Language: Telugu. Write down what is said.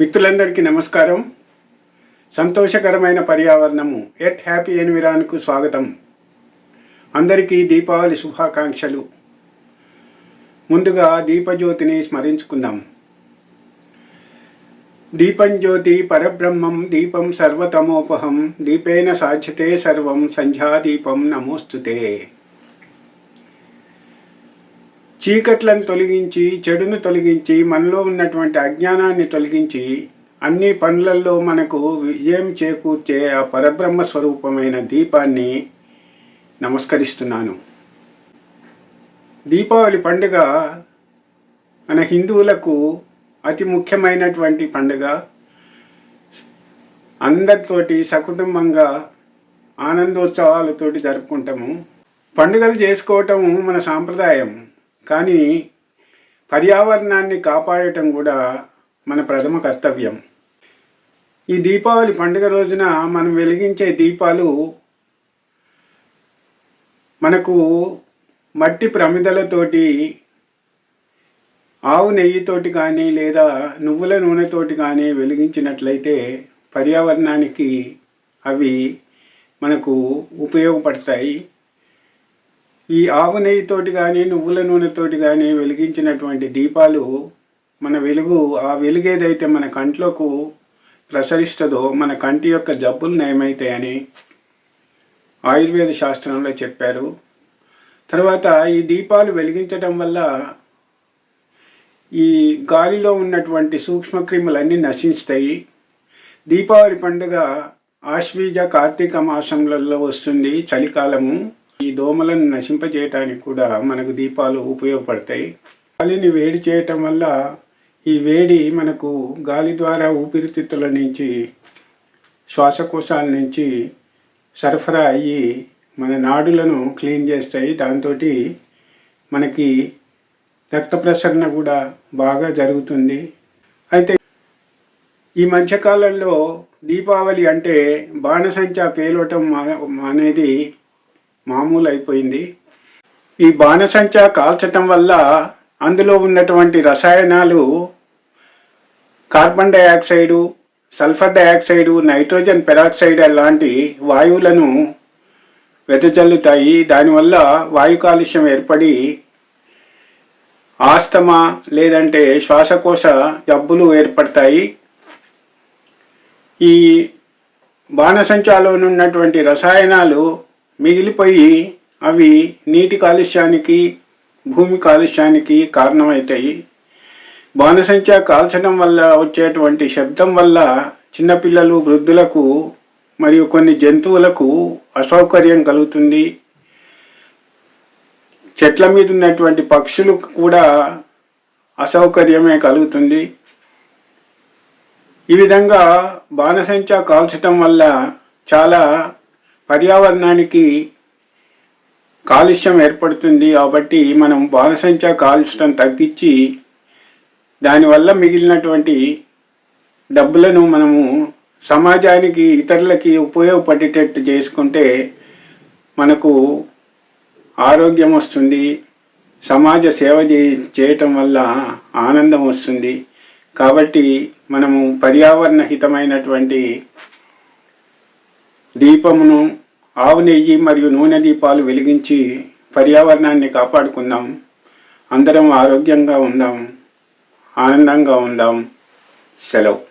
మిత్రులందరికీ నమస్కారం. సంతోషకరమైన పర్యావరణము. ఎట్ హ్యాపీ ఎన్విరాన్కు స్వాగతం. అందరికీ దీపావళి శుభాకాంక్షలు. ముందుగా దీపజ్యోతిని స్మరించుకుందాం. దీపం జ్యోతి పరబ్రహ్మం దీపం సర్వతమోపహం దీపేన సాధ్యతే సర్వం సంధ్యాదీపం నమోస్తుతే. చీకట్లను తొలగించి చెడును తొలగించి మనలో ఉన్నటువంటి అజ్ఞానాన్ని తొలగించి అన్ని పనులలో మనకు విజయం చేకూర్చే ఆ పరబ్రహ్మ స్వరూపమైన దీపాన్ని నమస్కరిస్తున్నాను. దీపావళి పండుగ మన హిందువులకు అతి ముఖ్యమైనటువంటి పండుగ. అందరితోటి సకుటుంబంగా ఆనందోత్సవాలతోటి జరుపుకుంటాము. పండుగలు చేసుకోవటం మన సాంప్రదాయం. కానీ పర్యావరణాన్ని కాపాడటం కూడా మన ప్రథమ కర్తవ్యం. ఈ దీపావళి పండుగ రోజున మనం వెలిగించే దీపాలు మనకు మట్టి ప్రమిదలతోటి ఆవు నెయ్యితోటి కానీ లేదా నువ్వుల నూనెతోటి కానీ వెలిగించినట్లయితే పర్యావరణానికి అవి మనకు ఉపయోగపడతాయి. ఈ ఆవు నెయ్యితోటి కానీ నువ్వుల నూనెతోటి కానీ వెలిగించినటువంటి దీపాలు మన వెలుగు ఆ వెలుగేదైతే మన కంట్లోకి ప్రసరిస్తుందో మన కంటి యొక్క జబ్బులు నయమవుతాయని ఆయుర్వేద శాస్త్రంలో చెప్పారు. తర్వాత ఈ దీపాలు వెలిగించడం వల్ల ఈ గాలిలో ఉన్నటువంటి సూక్ష్మక్రిములన్నీ నశిస్తాయి దీపావళి పండుగ ఆశ్వీజ కార్తీక మాసంలలో వస్తుంది చలికాలము. ఈ దోమలను నశింపజేయటానికి కూడా మనకు దీపాలు ఉపయోగపడతాయి. గాలిని వేడి చేయటం వల్ల ఈ వేడి మనకు గాలి ద్వారా ఊపిరితిత్తుల నుంచి శ్వాసకోశాల నుంచి సరఫరా అయ్యి మన నాడులను క్లీన్ చేస్తాయి. దాంతో మనకి రక్త ప్రసరణ కూడా బాగా జరుగుతుంది. అయితే ఈ మధ్యకాలంలో దీపావళి అంటే బాణసంచా పేలవటం అనేది మామూలు అయిపోయింది ఈ బాణసంచ కాల్చటం వల్ల అందులో ఉన్నటువంటి రసాయనాలు carbon dioxide sulphur dioxide nitrogen peroxide లాంటి వాయువులను వెదజల్లుతాయి. దానివల్ల వాయు కాలుష్యం ఏర్పడి ఆస్తమా లేదంటే శ్వాసకోశ జబ్బులు ఏర్పడతాయి. ఈ బాణసంచాలో ఉన్నటువంటి రసాయనాలు మిగిలిపోయి అవి నీటి కాలుష్యానికి భూమి కాలుష్యానికి కారణమవుతాయి. బాణసంచ కాల్చడం వల్ల వచ్చేటువంటి శబ్దం వల్ల చిన్నపిల్లలు వృద్ధులకు మరియు కొన్ని జంతువులకు అసౌకర్యం కలుగుతుంది. చెట్ల మీద ఉన్నటువంటి పక్షులకు కూడా అసౌకర్యమే కలుగుతుంది. ఈ విధంగా బాణసంచ కాల్చటం వల్ల చాలా పర్యావరణానికి కాలుష్యం ఏర్పడుతుంది కాబట్టి మనం బాణసంచా కాలుష్యం తగ్గించి దానివల్ల మిగిలినటువంటి డబ్బులను మనము సమాజానికి ఇతరులకి ఉపయోగపడేటట్టు చేసుకుంటే మనకు ఆరోగ్యం వస్తుంది సమాజ సేవ చే చేయటం వల్ల ఆనందం వస్తుంది. కాబట్టి మనము పర్యావరణ హితమైనటువంటి దీపమును ఆవు నెయ్యి మరియు నూనె దీపాలు వెలిగించి పర్యావరణాన్ని కాపాడుకుందాం. అందరం ఆరోగ్యంగా ఉందాం. ఆనందంగా ఉందాం. సెలవు.